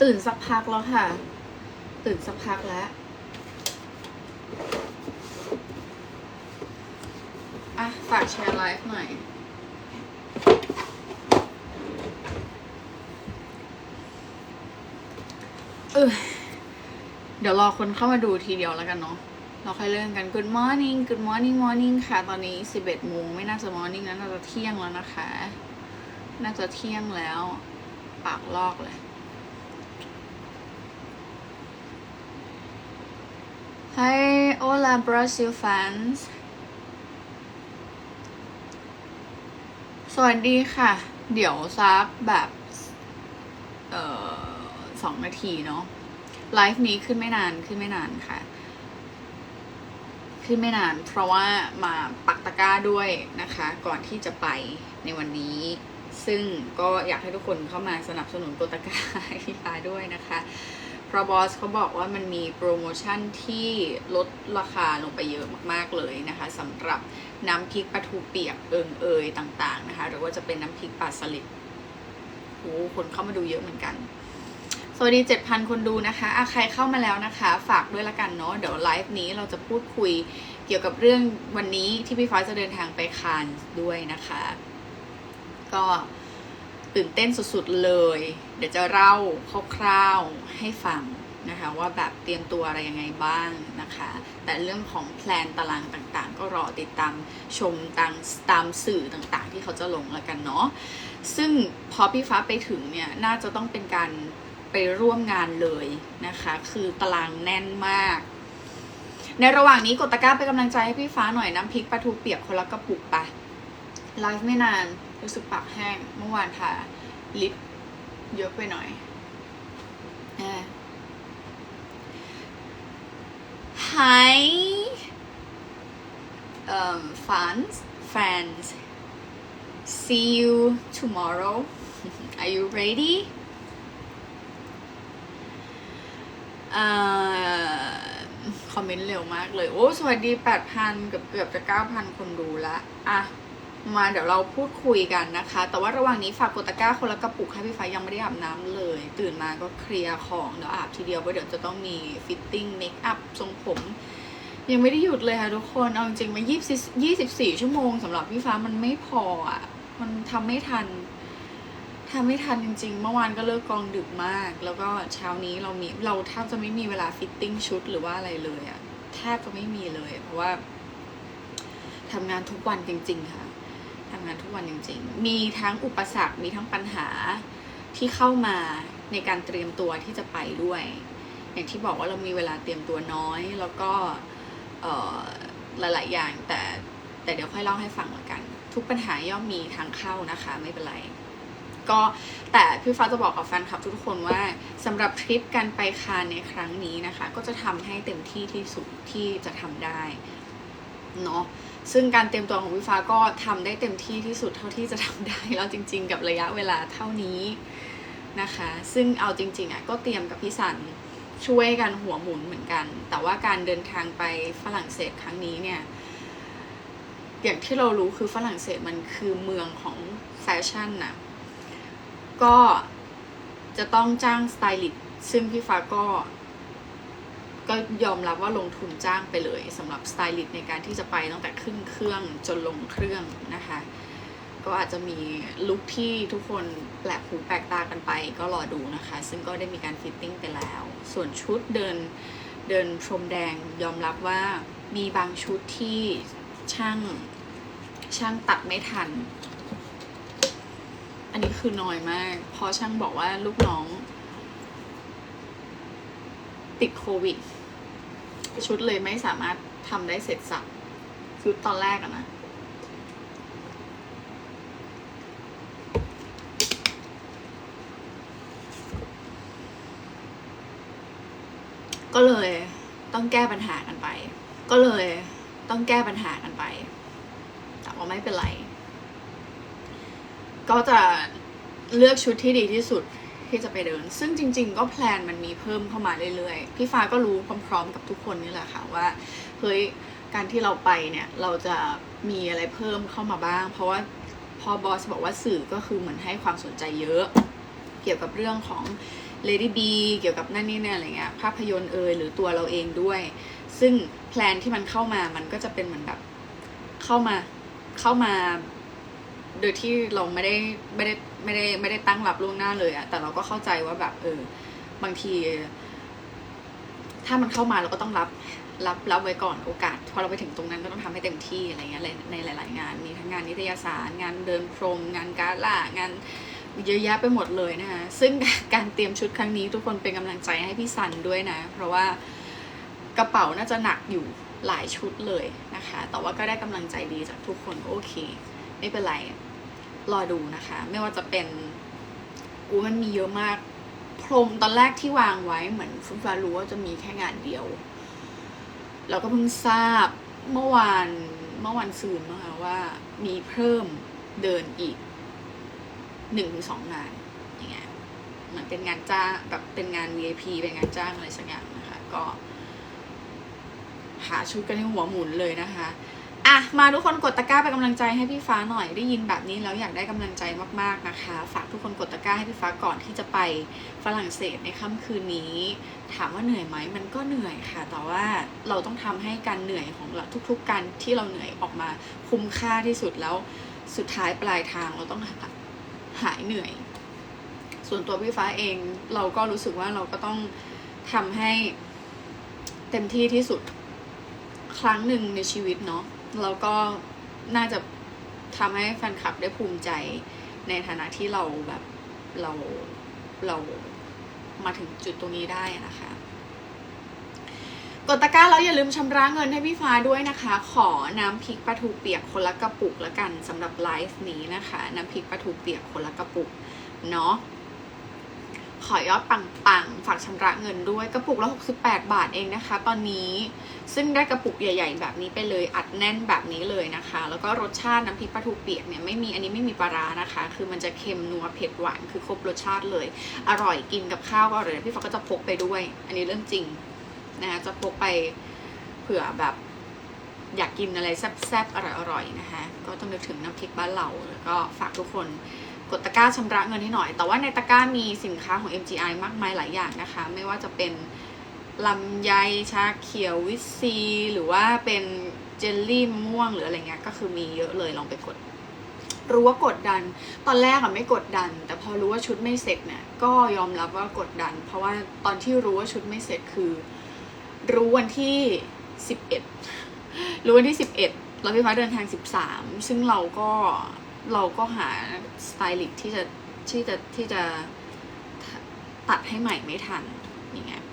ตื่นสักพักแล้วค่ะ ตื่นสักพักแล้วอะฝากแชร์ไลฟ์หน่อยเออเดี๋ยวรอคนเข้ามาดูทีเดียวแล้วกันเนาะ เราค่อยเริ่มกัน Good morning Good morning morning ค่ะ ตอนนี้ 11โมงไม่น่าจะ morning นะน่าจะเที่ยงแล้วนะคะ น่าจะเที่ยงแล้ว ปากลอกเลย Hi hola Brazil fans สวัสดีค่ะ เดี๋ยวซักแบบ เอ่อสองนาทีเนาะ ไลฟ์นี้ขึ้นไม่นานขึ้นไม่นานค่ะ ขึ้นไม่นาน เพราะว่ามาปักตะกร้าด้วยนะคะ ก่อนที่จะไปในวันนี้ ซึ่งก็อยากให้ทุกคนเข้ามาสนับสนุนกดตะกร้าให้พี่ฟ้าด้วยนะคะ เพราะบอสเขาบอกว่ามันมีโปรโมชั่นที่ลดราคาลงไปเยอะมากๆเลยนะคะสำหรับน้ำพริกปลาทูเปียกเอิงเอยต่างๆนะคะหรือว่าจะเป็นน้ำพริกปลาสลิดโอ้คนเข้ามาดูเยอะเหมือนกัน สวัสดี 7,000 คนดูนะคะอะใครเข้ามาแล้วนะคะ ฝากด้วยละกันเนาะเดี๋ยวไลฟ์นี้เราจะพูดคุยเกี่ยวกับเรื่องวันนี้ที่พี่ฟ้าจะเดินทางไปคานด้วยนะคะ ก็ ตื่นเต้นสุดๆเลย เดี๋ยวจะเล่าคร่าวๆให้ฟังนะคะว่าแบบเตรียมตัวอะไรยังไงบ้างนะคะ แต่เรื่องของแพลนตารางต่างๆ ก็รอติดตามชมตามตามสื่อต่างๆ ที่เขาจะลงแล้วกันเนาะซึ่งพอพี่ฟ้าไปถึงเนี่ยน่าจะต้องเป็นการไปร่วมงานเลยนะคะ คือตารางแน่นมาก ในระหว่างนี้กดตะกร้าไปนกำลังใจให้พี่ฟ้าหน่อยน้ำพริกปลาทูเปียกคนละกระปุกไปไลฟ์ไม่นาน รู้สึกปากแห้ง เมื่อวานทาลิปเยอะไปหน่อยแหม Hi um fans fans see you tomorrow are you ready อ่าคอมเมนต์เร็วมากเลย โอ้ สวัสดี 8,000 เกือบเกือบจะ 9,000 คนดูละ อะ มาเดี๋ยวเราพูดคุยกันนะคะ แต่ว่าระหว่างนี้ฝากกดตะกร้าคนละกระปุกให้พี่ฟ้ายังไม่ได้อาบน้ำเลย ตื่นมาก็เคลียร์ของเดี๋ยวอาบทีเดียวเพราะเดี๋ยวจะต้องมีฟิตติ้งเมคอัพทรงผม ยังไม่ได้หยุดเลยค่ะทุกคนเอาจริงๆมา24 ชั่วโมงสำหรับพี่ฟ้ามันไม่พออะมันทำไม่ทันทำไม่ทันจริงๆ เมื่อวานก็เลิกกองดึกมาก แล้วก็เช้านี้เรามีเราแทบจะไม่มีเวลาฟิตติ้งชุดหรือว่าอะไรเลยอะแทบจะไม่มีเลย เพราะว่าทำงานทุกวันจริง ๆ ค่ะ ทำงานทุกวันจริง ๆ มีทั้งอุปสรรค มีทั้งปัญหาที่เข้ามาในการเตรียมตัวที่จะไปด้วย อย่างที่บอกว่าเรามีเวลาเตรียมตัวน้อย แล้วก็หลายๆอย่างแต่แต่เดี๋ยวค่อยเล่าให้ฟังละกัน ทุกปัญหาย่อมมีทางเข้านะคะไม่เป็นไร ก็แต่พี่ฟ้าจะบอกกับแฟนคลับทุกคนว่าสำหรับทริปการไปคานในครั้งนี้นะคะ ก็จะทำให้เต็มที่ที่สุดที่จะทำได้เนาะ ซึ่งการเตรียมตัวของพี่ฟ้าก็ทำได้เต็มที่ที่สุดเท่าที่จะทำได้แล้วจริง ๆ กับระยะเวลาเท่านี้นะคะ ซึ่งเอาจริงๆอะก็เตรียมกับพี่สันช่วยกันหัวหมุนเหมือนกัน แต่ว่าการเดินทางไปฝรั่งเศสครั้งนี้เนี่ย อย่างที่เรารู้คือฝรั่งเศสมันคือเมืองของแฟชั่นนะก็จะต้องจ้างสไตลิสต์ซึ่งพี่ฟ้าก็ ก็ยอมรับว่าลงทุนจ้างไปเลยสำหรับสไตลิสต์ในการที่จะไปตั้งแต่ขึ้นเครื่องจนลงเครื่องนะคะ ก็อาจจะมีลุคที่ทุกคนแปลกหูแปลกตากันไปก็รอดูนะคะ ซึ่งก็ได้มีการฟิตติ้งไปแล้ว ส่วนชุดเดินเดินพรมแดงยอมรับว่ามีบางชุดที่ช่างช่างตัดไม่ทัน อันนี้คือน้อยมาก เพราะช่างบอกว่าลูกน้องติดโควิด ชุดเลยไม่สามารถทำได้เสร็จสับชุดตอนแรกอะนะก็เลยต้องแก้ปัญหากันไป ก็เลยต้องแก้ปัญหากันไป แต่ว่าไม่เป็นไร ก็จะเลือกชุดที่ดีที่สุด ที่จะไปเดิน ซึ่งจริง ๆ ก็แพลนมันมีเพิ่มเข้ามาเรื่อยๆ พี่ฟ้าก็รู้พร้อมๆกับทุกคนนี่แหละค่ะว่าเฮ้ยการที่เราไปเนี่ยเราจะมีอะไรเพิ่มเข้ามาบ้าง เพราะว่าพอบอสบอกว่าสื่อก็คือเหมือนให้ความสนใจเยอะ เกี่ยวกับเรื่องของ Lady B เกี่ยวกับนั่นนี่เนี่ยอะไรเงี้ยภาพยนตร์เอยหรือตัวเราเองด้วย ซึ่งแพลนที่มันเข้ามามันก็จะเป็นเหมือนแบบเข้ามาเข้ามา โดยที่เราไม่ได้ไม่ได้ไม่ได้ไม่ได้ตั้งรับล่วงหน้าเลยอะแต่เราก็เข้าใจว่าแบบเออบางที ถ้ามันเข้ามาเราก็ต้องรับรับรับไว้ก่อนโอกาสพอเราไปถึงตรงนั้นก็ต้องทำให้เต็มที่อะไรเงี้ยในหลาย ๆ งานมีทั้งงานนิตยสารงานเดินพรม งานการล่างานเยอะแยะไปหมดเลยนะคะซึ่งการเตรียมชุดครั้งนี้ทุกคนเป็นกำลังใจให้พี่สันด้วยนะ เพราะว่ากระเป๋าน่าจะหนักอยู่หลายชุดเลยนะคะ แต่ว่าก็ได้กำลังใจดีจากทุกคนโอเค ไม่เป็นไร รอดูนะคะ ไม่ว่าจะเป็นอูมันมีเยอะมาก พรมตอนแรกที่วางไว้เหมือนฟุตฟ้ารู้ว่าจะมีแค่งานเดียว เราก็เพิ่งทราบเมื่อวานเมื่อวันซืนนะคะว่ามีเพิ่มเดินอีกหนึ่งถึงสองงานอย่างเงี้ยเหมือนเป็นงานจ้างแบบเป็นงาน VIP เป็นงานจ้างอะไรสักอย่างนะคะ ก็ หาชุดกันให้หัวหมุนเลยนะคะ อะมาทุกคนกดตะกร้าเป็นกำลังใจให้พี่ฟ้าหน่อยได้ยินแบบนี้แล้วอยากได้กำลังใจมากๆนะคะ ฝากทุกคนกดตะกร้าให้พี่ฟ้าก่อนที่จะไปฝรั่งเศสในค่ำคืนนี้ ถามว่าเหนื่อยไหมมันก็เหนื่อยค่ะ แต่ว่าเราต้องทำให้การเหนื่อยของเราทุก ๆ การที่เราเหนื่อยออกมาคุ้มค่าที่สุดแล้วสุดท้ายปลายทางเราต้องหายเหนื่อย ส่วนตัวพี่ฟ้าเองเราก็รู้สึกว่าเราก็ต้องทำให้เต็มที่ที่สุดครั้งหนึ่งในชีวิตเนาะ แล้วก็น่าจะทำให้แฟนคลับได้ภูมิใจในฐานะที่เราแบบเราเรามาถึงจุดตรงนี้ได้นะคะ กดตะกร้าแล้วอย่าลืมชำระเงินให้พี่ฟ้าด้วยนะคะ ขอน้ำพริกปลาทูเปียกคนละกระปุกละกันสำหรับไลฟ์นี้นะคะ น้ำพริกปลาทูเปียกคนละกระปุกเนาะ ขอยอดปังๆ ฝากชำระเงินด้วยกระปุกละ 68 บาทเองนะคะ ตอนนี้ซึ่งได้กระปุกใหญ่ ๆ แบบนี้ไปเลยอัดแน่นแบบนี้เลยนะคะ แล้วก็รสชาติน้ำพริกปลาทูเปียกเนี่ยไม่มีอันนี้ไม่มีปลาร้านะคะ คือมันจะเค็มนัวเผ็ดหวานคือครบรสชาติเลย อร่อยกินกับข้าวก็อร่อยพี่ฟ้าก็จะพกไปด้วย อันนี้เรื่องจริงนะคะจะพกไปเผื่อแบบอยากกินอะไรแซ่บๆอร่อยๆนะคะ ก็ต้องนึกถึงน้ำพริกบ้านเราแล้วก็ฝากทุกคน กดตะกร้าชำระเงินให้หน่อย แต่ว่าในตะกร้ามีสินค้าของ MGI มากมายหลายอย่างนะคะ ไม่ว่าจะเป็นลำไยชาเขียววิซี หรือว่าเป็นเจลลี่มะม่วงหรืออะไรเงี้ยก็คือมีเยอะเลยลองไปกด รู้ว่ากดดัน ตอนแรกอะไม่กดดัน แต่พอรู้ว่าชุดไม่เสร็จเนี่ยก็ยอมรับว่ากดดัน เพราะว่าตอนที่รู้ว่าชุดไม่เสร็จคือ รู้วันที่สิบเอ็ดรู้วันที่สิบเอ็ดแล้วพี่ฟ้าเดินทางสิบสามซึ่งเราก็ เราก็หาสไตลิสที่จะที่จะที่จะตัดให้ใหม่ไม่ทันอย่างเงี้ย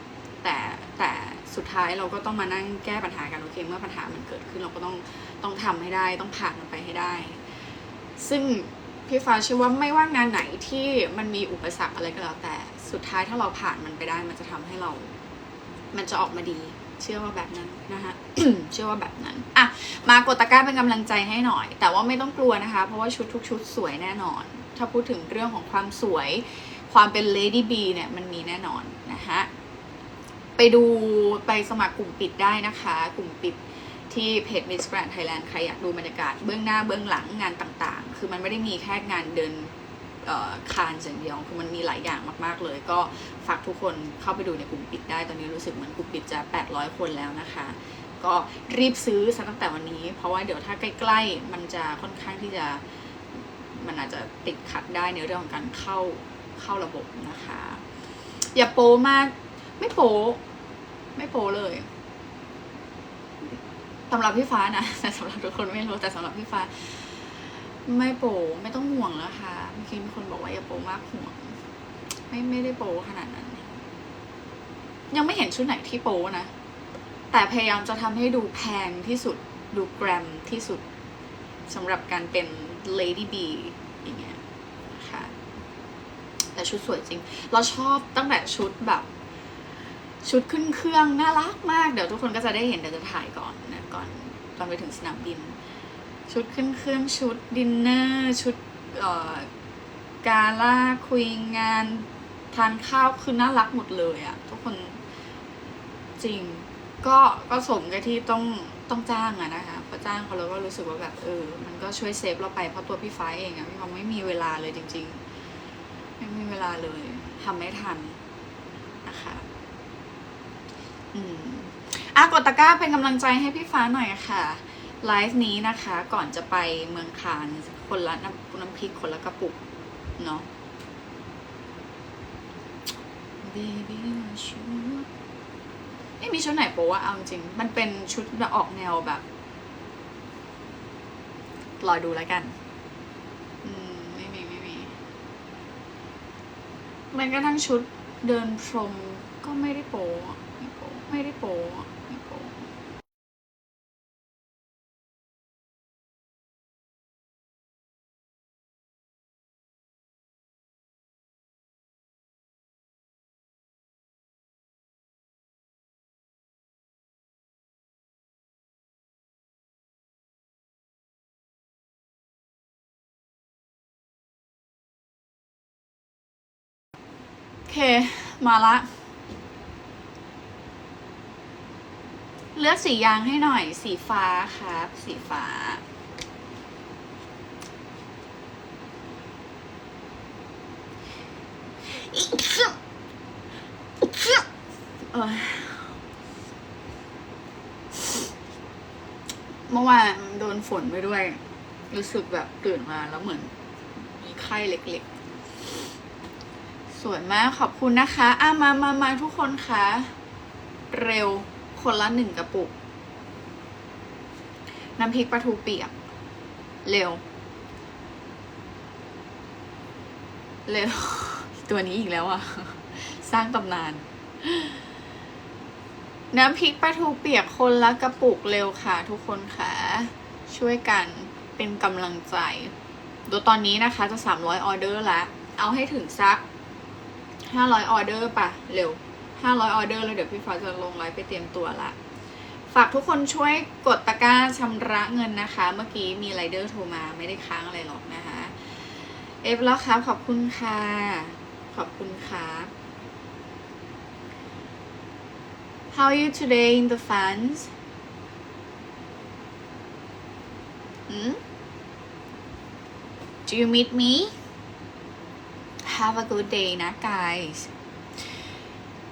แต่แต่สุดท้ายเราก็ต้องมานั่งแก้ปัญหากันโอเคเมื่อปัญหามันเกิดขึ้นเราก็ต้องต้องทำให้ได้ต้องผ่านมันไปให้ได้ ซึ่งพี่ฟ้าเชื่อว่าไม่ว่างานไหนที่มันมีอุปสรรคอะไรก็แล้วแต่สุดท้ายถ้าเราผ่านมันไปได้มันจะทำให้เรา มันจะออกมาดี เชื่อว่าแบบนั้นนะคะเชื่อว่าแบบนั้นอะมากดตะกร้าเป็นกำลังใจให้หน่อย แต่ว่าไม่ต้องกลัวนะคะ เพราะว่าชุดทุกชุดสวยแน่นอน ถ้าพูดถึงเรื่องของความสวย ความเป็น Lady B เนี่ยมันมีแน่นอนนะคะไปดูไปสมัครกลุ่มปิดได้นะคะ กลุ่มปิดที่เพจ Miss Grand Thailand ใครอยากดูบรรยากาศเบื้องหน้าเบื้องหลังงานต่างๆ คือมันไม่ได้มีแค่งานเดิน คานอย่างเดียวคือมันมีหลายอย่างมากๆเลย ก็ฝากทุกคนเข้าไปดูในกลุ่มปิดได้ตอนนี้รู้สึกเหมือนกลุ่มปิดจะ 800 คนแล้วนะคะ ก็รีบซื้อซะตั้งแต่วันนี้ เพราะว่าเดี๋ยวถ้าใกล้ ๆ มันจะค่อนข้างที่จะมันอาจจะติดขัดได้ในเรื่องของการเข้าเข้าระบบนะคะ อย่าโป้มาก ไม่โป้ไม่โป้เลยสำหรับพี่ฟ้านะแต่สำหรับทุกคนไม่รู้แต่สำหรับพี่ฟ้า ไม่โป้ไม่ต้องห่วงแล้วค่ะเมื่อกี้มีคนบอกว่าอย่าโป้มากห่วง ไม่ไม่ได้โป้ขนาดนั้น ยังไม่เห็นชุดไหนที่โป้นะ แต่พยายามจะทำให้ดูแพงที่สุด ดูแกรมที่สุดสำหรับการเป็น Lady B อย่างเงี้ยนะคะแต่ชุดสวยจริง เราชอบตั้งแต่ชุดแบบ ชุดขึ้นเครื่องน่ารักมาก เดี๋ยวทุกคนก็จะได้เห็นเดี๋ยวจะถ่ายก่อนนะก่อนตอนไปถึงสนามบิน ชุดขึ้นเครื่องชุดดินเนอร์ชุดเอ่อกาล่าคุยงานทานข้าวคือน่ารักหมดเลยอะทุกคนจริง ก็ก็สมกับที่ต้องต้องจ้างอะนะคะพอจ้างเขาเราก็รู้สึกว่าแบบเออ มันก็ช่วยเซฟเราไปเพราะตัวพี่ฟ้าเองอะพี่ฟ้าไม่มีเวลาเลยจริง ๆ ไม่มีเวลาเลยทำไม่ทันนะคะอืมอะกดตะกร้าเป็นกำลังใจให้พี่ฟ้าหน่อยค่ะ ไลฟ์นี้นะคะก่อนจะไปเมืองคานคนละน้ำน้ำพริกคนละกระปุก เนาะ Baby ชุดไม่มีชุดไหนโป๊ะเอาจริง มันเป็นชุดแบบออกแนวแบบรอดูแล้วกัน อืม ไม่มีไม่มีมันก็ทั้งชุดเดินพรมก็ไม่ได้โปะไม่โปะไม่ได้โปะไม่โป๊ะโอ เคมาละ เลือกสียางให้หน่อย สีฟ้าครับ สีฟ้า เมื่อวานโดนฝนไปด้วย รู้สึกแบบตื่นมาแล้วเหมือนมีไข้เล็กๆ สวยมากขอบคุณนะคะอะมามามาทุกคนคะ เร็วคนละหนึ่งกระปุก น้ำพริกปลาทูเปียก เร็ว เร็ว ตัวนี้อีกแล้วอะสร้างตำนาน น้ำพริกปลาทูเปียกคนละกระปุกเร็วค่ะ ทุกคนค่ะ ช่วยกันเป็นกำลังใจ โดยวตอนนี้นะคะจะ 300 ออเดอร์แล้วเอาให้ถึงสัก 500อยออเดอร์ป่ะ เร็ว500อยออเดอร์แล้วเดี๋ยวพี่ฟ้าจะลงไลฟ์ไปเตรียมตัวละ ฝากทุกคนช่วยกดตะกร้าชำระเงินนะคะ เมื่อกี้มีไรเดอร์โทรมาไม่ได้ค้างอะไรหรอกนะคะ เอฟแล้วครับขอบคุณค่ะ ขอบคุณครับ How are you today in the fans? Hmm? Do you meet me? Have a good day นะ guys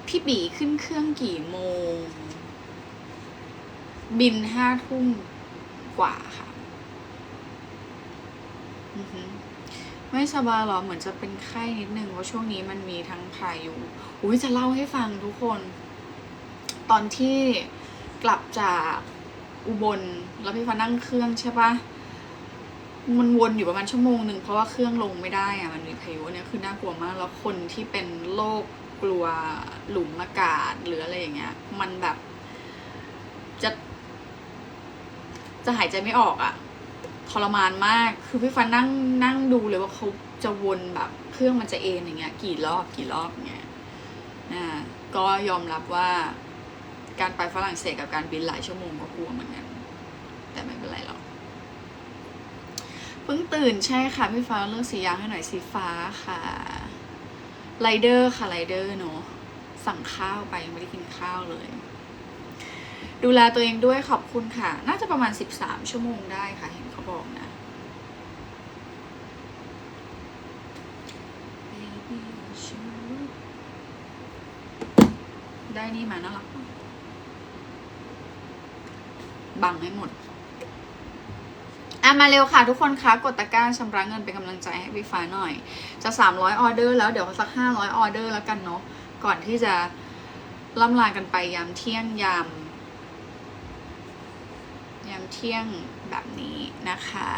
พี่บีขึ้นเครื่องกี่โมง บินห้าทุ่มกว่าค่ะ ไม่สบายหรอ เหมือนจะเป็นไข้นิดนึงเพราะช่วงนี้มันมีทั้งพายุอุ้ยจะเล่าให้ฟังทุกคน ตอนที่กลับจากอุบลแล้วพี่ฟ้านั่งเครื่องใช่ปะ มันวนอยู่ประมาณชั่วโมงหนึ่งเพราะว่าเครื่องลงไม่ได้อะมันมีพายุเนี่ยคือน่ากลัวมาก แล้วคนที่เป็นโรคกลัวหลุมอากาศหรืออะไรอย่างเงี้ย มันแบบจะ จะหายใจไม่ออกอะทรมานมาก คือพี่ฟันนั่งนั่งดูเลยว่าเขาจะวนแบบเครื่องมันจะเอ็นอย่างเงี้ย กี่รอบกี่รอบเงี้ยนะก็ยอมรับว่าการไปฝรั่งเศสกับการบินหลายชั่วโมงก็กลัวเหมือนกัน แต่ไม่เป็นไรหรอก เพิ่งตื่นใช่ค่ะ พี่ฟ้าเลือกสียางให้หน่อยสีฟ้าค่ะไรเดอร์ค่ะไรเดอร์เนาะสั่งข้าวไปยังไม่ได้กินข้าวเลย ดูแลตัวเองด้วยขอบคุณค่ะ น่าจะประมาณสิบสามชั่วโมงได้ค่ะ เห็นเขาบอกนะได้นี่มาน่ารักบังให้หมด อะมาเร็วค่ะทุกคนคะกดตะกร้าชำระเงินเป็นกำลังใจให้พี่ฟ้าหน่อย จะ 300 ออเดอร์แล้วเดี๋ยวสัก 500 ออเดอร์แล้วกันเนาะก่อนที่จะล่ำลากันไปยามเที่ยงยามยามเที่ยงแบบนี้นะคะ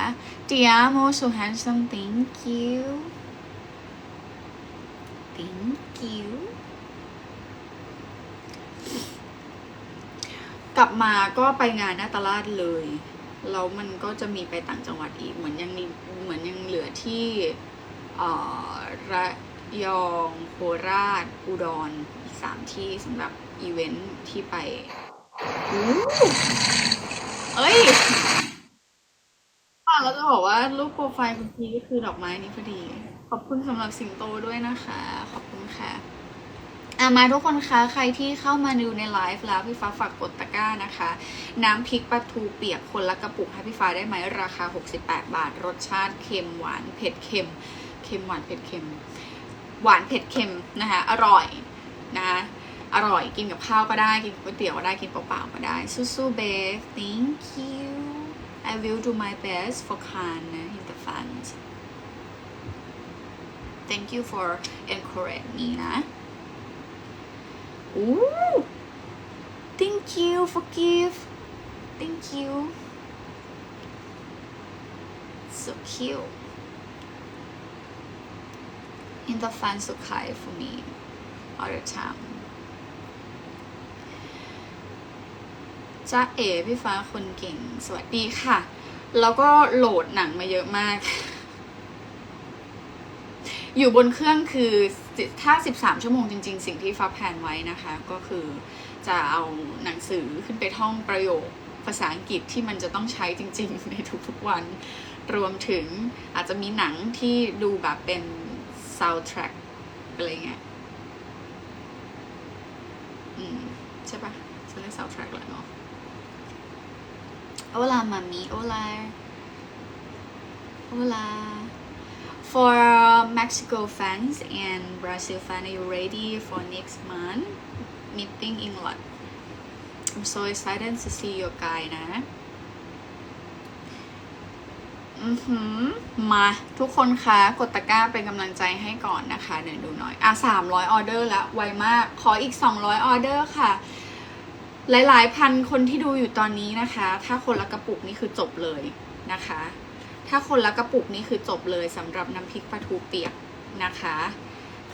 Diamo so handsome thank you thank you กลับมาก็ไปงานนาตลาดเลย แล้วมันก็จะมีไปต่างจังหวัดอีกเหมือนยังมีเหมือนยังเหลือที่ระยองโคราช อุดรอีกสามที่สำหรับอีเวนท์ที่ไปอู้เอ้ยค่ะเราจะบอกว่ารูปโปรไฟล์คุณพีก็คือดอกไม้นี้พอดี ขอบคุณสำหรับสิงโตด้วยนะคะ ขอบคุณค่ะ อะมาทุกคนคะใครที่เข้ามาดูในไลฟ์แล้วพี่ฟ้าฝากกดตะกร้านะคะ น้ำพริกปลาทูเปียกคนละกระปุกให้พี่ฟ้าได้ไหมราคา 68 บาท รสชาติเค็มหวานเผ็ดเค็มเค็มหวานเผ็ดเค็ม หวานเผ็ดเค็มนะคะอร่อยนะอร่อยกินกับข้าวก็ได้กินกับก๋วยเตี๋ยวก็ได้กินเปล่าๆก็ได้สู้ๆเบฟ thank you I will do my best for Khan in the fund thank you for encourage me นะ Ooh thank you for gift thank you so cute in the fun so kind for me all the time จ้าเอ๋พี่ฟ้าคนเก่งสวัสดีค่ะ แล้วก็โหลดหนังมาเยอะมาก อยู่บนเครื่องคือถ้า 13 ชั่วโมงจริง ๆ สิ่งที่ฟ้าแผนไว้นะคะ ก็คือจะเอาหนังสือขึ้นไปท่องประโยคภาษาอังกฤษที่มันจะต้องใช้จริง ๆ ในทุกๆวัน รวมถึงอาจจะมีหนังที่ดูแบบเป็น soundtrack อะไรเงี้ยอืมใช่ปะจะเรียก soundtrack แหละเนาะ Hola mami Hola Hola For Mexico fans and Brazil fans are you ready for next month meeting in Lot I'm so excited to see your guy นะอือหือมาทุกคนคะกดตะกร้าเป็นกำลังใจให้ก่อนนะคะ เดี๋ยวดูหน่อย อะสามร้อยออเดอร์แล้วไวมาก ขออีกสองร้อยออเดอร์ค่ะ หลายๆ พันคนที่ดูอยู่ตอนนี้นะคะ ถ้าคนละกระปุกนี่คือจบเลยนะคะ ถ้าคนละกระปุกนี่คือจบเลยสำหรับน้ำพริกปลาทูเปียกนะคะ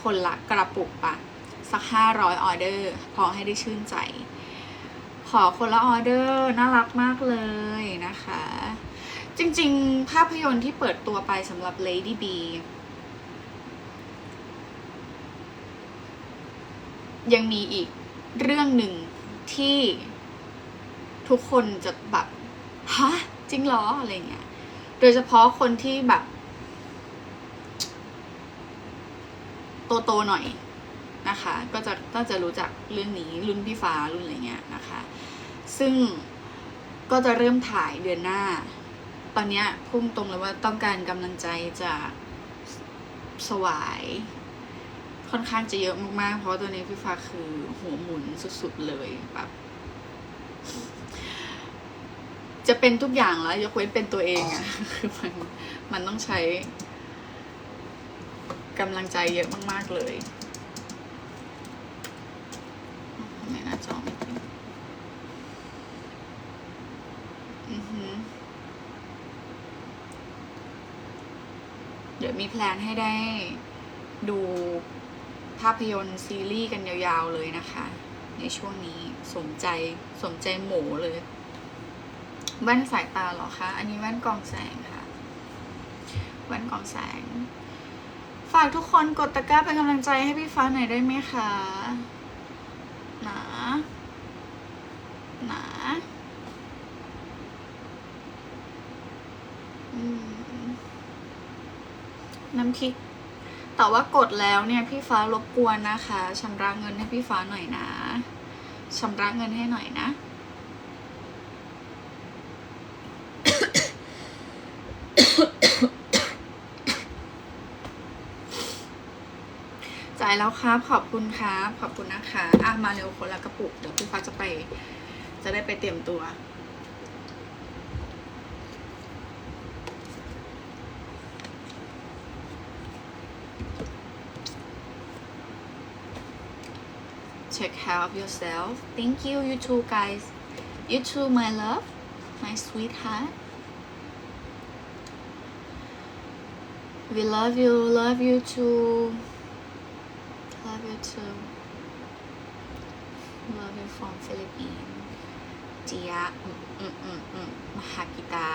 คนละกระปุกปะสักห้าร้อยออเดอร์ พอให้ได้ชื่นใจ ขอคนละออเดอร์น่ารักมากเลยนะคะ จริงๆ ภาพยนตร์ที่เปิดตัวไปสำหรับ Lady B ยังมีอีกเรื่องหนึ่งที่ทุกคนจะแบบฮะจริงเหรออะไรเงี้ย โดยเฉพาะคนที่แบบโตๆหน่อยนะคะ ก็จะก็จะรู้จักเรื่องนี้รุ่นพี่ฟ้ารุ่นอะไรเงี้ยนะคะ ซึ่งก็จะเริ่มถ่ายเดือนหน้า ตอนเนี้ยพุ่งตรงเลยว่าต้องการกำลังใจจากสวายค่อนข้างจะเยอะมากๆ เพราะตัวนี้พี่ฟ้าคือหัวหมุนสุดๆเลยแบบ จะเป็นทุกอย่างแล้วยกเว้นเป็นตัวเองอะคือมันมันต้องใช้กำลังใจเยอะมาก ๆ เลยทำไมหน้าจอไม่ติดอือหือเดี๋ยวมีแพลนให้ได้ดูภาพยนตร์ซีรีส์กันยาว ๆ เลยนะคะ ในช่วงนี้สนใจสนใจหมูเลย แว่นสายตาเหรอคะ อันนี้แว่นกองแสงค่ะ แว่นกองแสง ฝากทุกคนกดตะกร้าเป็นกำลังใจให้พี่ฟ้าหน่อยได้ไหมคะหนาหนาน้ำพริก แต่ว่ากดแล้วเนี่ยพี่ฟ้ารบกวนนะคะชำระเงินให้พี่ฟ้าหน่อยนะชำระเงินให้หน่อยนะ จ่าย แล้วครับ ขอบคุณครับ ขอบคุณนะคะอะมาเร็วคนละกระปุก เดี๋ยวพี่ฟ้าจะไป จะได้ไปเตรียมตัว take care of yourself. Thank you, you too, guys. You too, my love, my sweetheart. We love you, love you too. Love you too. Love you from Philippines. จียะอืมอืมอืมอืมมหากิตา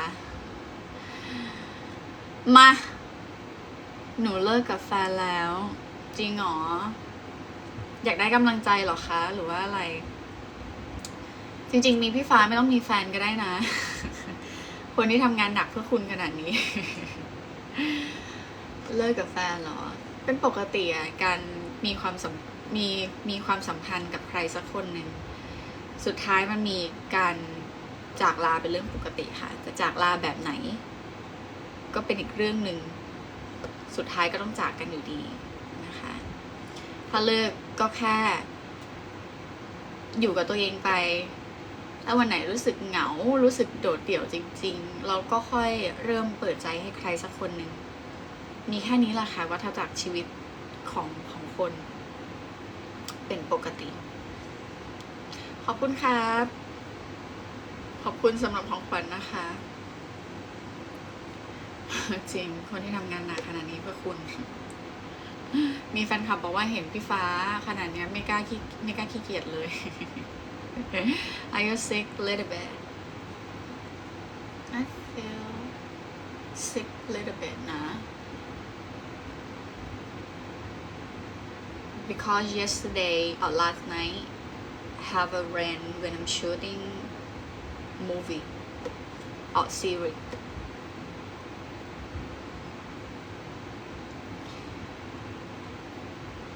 มา หนูเลิกกับแฟนแล้ว จริงเหรอ อยากได้กำลังใจเหรอคะ หรือว่าอะไร จริง ๆ มีพี่ฟ้าไม่ต้องมีแฟนก็ได้นะ คนที่ทำงานหนักเพื่อคุณขนาดนี้ เลิกกับแฟนเหรอ เป็นปกติอะการ มีความสัมมีมีความสัมพันธ์กับใครสักคนหนึ่ง สุดท้ายมันมีการจากลาเป็นเรื่องปกติค่ะ จะจากลาแบบไหน ก็เป็นอีกเรื่องหนึ่ง สุดท้ายก็ต้องจากกันอยู่ดีนะคะ ถ้าเลิกก็แค่ อยู่กับตัวเองไป ถ้าวันไหนรู้สึกเหงา รู้สึกโดดเดี่ยวจริง ๆ เราก็ค่อยเริ่มเปิดใจให้ใครสักคนหนึ่ง มีแค่นี้แหละค่ะวัฏจักรชีวิต ของของคนเป็นปกติ ขอบคุณครับ ขอบคุณสำหรับของขวัญนะคะ จริง คนที่ทำงานหนักขนาดนี้เพื่อคุณ มีแฟนคลับบอกว่าเห็นพี่ฟ้าขนาดนี้ไม่กล้าขี้ไม่กล้าขี้เกียจเลย Are you sick little bit? I feel sick little bit นะ because yesterday or last night have a rain when I'm shooting movie or series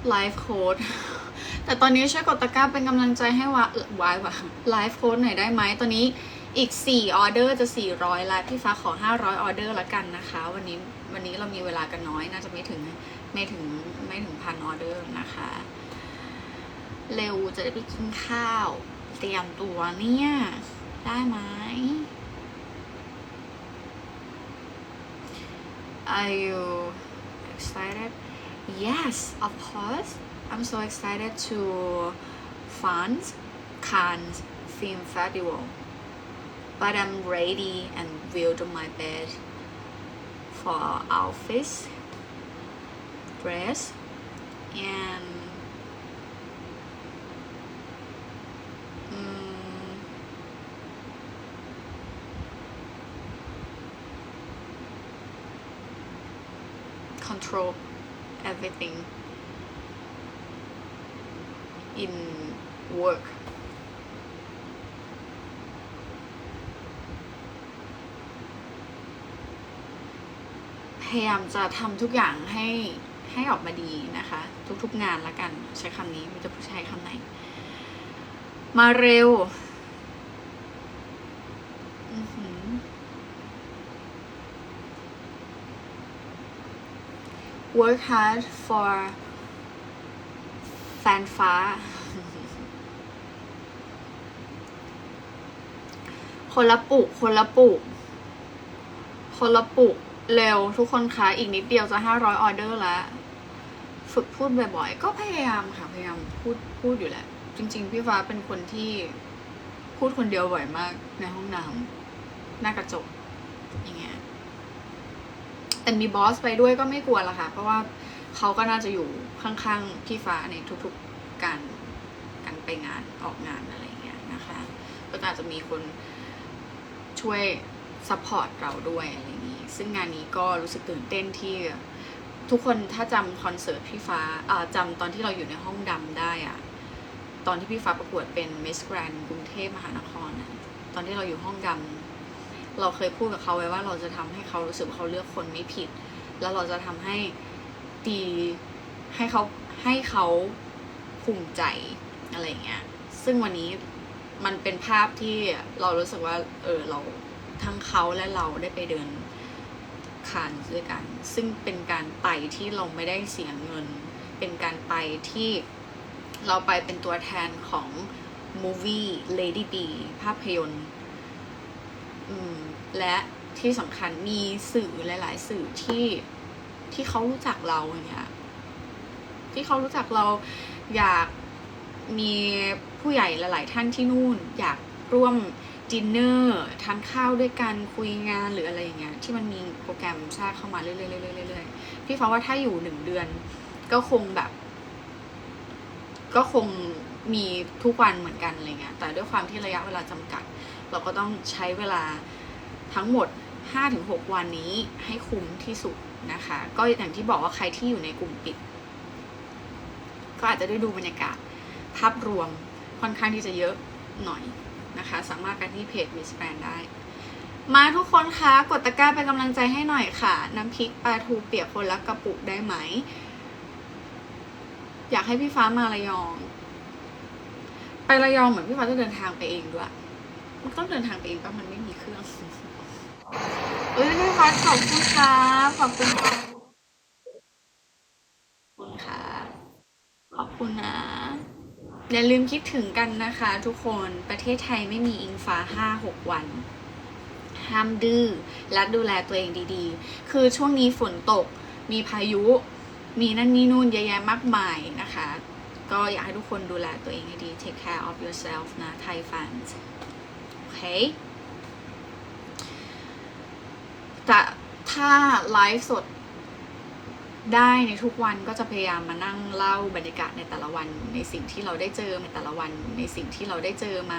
ไลฟ์โค้ดแต่ตอนนี้ช่วยกดตะกร้าเป็นกำลังใจให้วะวายวะไลฟ์โค้ดหน่อยได้ไหมตอนนี้ อีก 4 ออเดอร์จะ 400แล้วพี่ฟ้าขอ 500 ออเดอร์ละกันนะคะ วันนี้วันนี้เรามีเวลากันน้อย น่าจะไม่ถึงไม่ถึงไม่ถึงพันออเดอร์นะคะ เร็วจะได้ไปกินข้าว เตรียมตัวเนี่ย ได้ไหม Are you excited? Yes, of course. I'm so excited to France Cannes Film Festival. But I'm ready and will do my best for outfits, dress, and mm, control everything in work พยายามจะทำทุกอย่างให้ให้ออกมาดีนะคะ ทุกๆงานละกันใช้คำนี้มันจะใช้คำไหน มาเร็วอือหือ work hard for แฟนฟ้า คนละปุกคนละปุกคนละปุก เร็วทุกคนคะอีกนิดเดียวจะห้าร้อยออเดอร์แล้ว ฝึกพูดบ่อยๆ ก็พยายามค่ะ พยายามพูดพูดอยู่แหละ จริง ๆ พี่ฟ้าเป็นคนที่พูดคนเดียวบ่อยมากในห้องน้ำหน้ากระจกอย่างเงี้ยแต่มีบอสไปด้วยก็ไม่กลัวละค่ะ เพราะว่าเขาก็น่าจะอยู่ข้างๆพี่ฟ้าในทุกๆการการไปงานออกงานอะไรอย่างเงี้ยนะคะ ก็อาจจะมีคนช่วยซัพพอร์ตเราด้วยอะไรอย่างงี้ ซึ่งงานนี้ก็รู้สึกตื่นเต้นที่ทุกคนถ้าจำคอนเสิร์ตพี่ฟ้าจำตอนที่เราอยู่ในห้องดำได้อะตอนที่พี่ฟ้าประกวดเป็น Miss Grand กรุงเทพมหานครอะตอนที่เราอยู่ห้องดำเราเคยพูดกับเขาไว้ว่าเราจะทำให้เขารู้สึกว่าเขาเลือกคนไม่ผิด แล้วเราจะทำให้ดีให้เขาให้เขาภูมิใจอะไรอย่างเงี้ย ซึ่งวันนี้มันเป็นภาพที่เรารู้สึกว่า เออเราทั้งเขาและเราได้ไปเดิน คานด้วยกัน ซึ่งเป็นการไปที่เราไม่ได้เสียเงิน เป็นการไปที่เราไปเป็นตัวแทนของ movie Lady B ภาพยนตร์และที่สำคัญมีสื่อหลาย ๆ สื่อที่ที่เขารู้จักเราอย่างเงี้ยที่เขารู้จักเราอยากมีผู้ใหญ่หลาย ๆ ท่านที่นู่น อยากร่วม ดินเนอร์ทานข้าวด้วยกันคุยงานหรืออะไรอย่างเงี้ยที่มันมีโปรแกรมแทรกเข้ามาเรื่อยๆเรื่อยๆพี่ฟ้าว่าถ้าอยู่หนึ่งเดือน ก็คงแบบ ก็คงมีทุกวันเหมือนกันอะไรเงี้ยแต่ด้วยความที่ระยะเวลาจำกัด เราก็ต้องใช้เวลาทั้งหมด 5-6 วันนี้ให้คุ้มที่สุดนะคะ ก็อย่างที่บอกว่าใครที่อยู่ในกลุ่มปิด ก็อาจจะได้ดูบรรยากาศภาพรวมค่อนข้างที่จะเยอะหน่อย นะคะสามารถกันที่เพจ Miss Brand ได้ มาทุกคนคะกดตะกร้าเป็นกำลังใจให้หน่อยค่ะ น้ำพริกปลาทูเปียกคนละกระปุกได้ไหม อยากให้พี่ฟ้ามาระยอง ไประยองเหมือนพี่ฟ้าจะเดินทางไปเองด้วยมันต้องเดินทางไปเองปะมันไม่มีเครื่องเอ้ยพี่ฟ้าขอบคุณค่ะขอบคุณค่ะขอบคุณค่ะขอบคุณนะ อย่าลืมคิดถึงกันนะคะทุกคนประเทศไทยไม่มีอิงฟ้าห้าหกวัน ห้ามดื้อและดูแลตัวเองดีๆ คือช่วงนี้ฝนตกมีพายุ มีนั่นนี่นู่นเยอะแยะมากมายนะคะ ก็อยากให้ทุกคนดูแลตัวเองให้ดี take care of yourself นะ Thai fans โอเคแต่ถ้าไลฟ์สด ได้ในทุกวันก็จะพยายามมานั่งเล่าบรรยากาศในแต่ละวันในสิ่งที่เราได้เจอในแต่ละวันในสิ่งที่เราได้เจอมา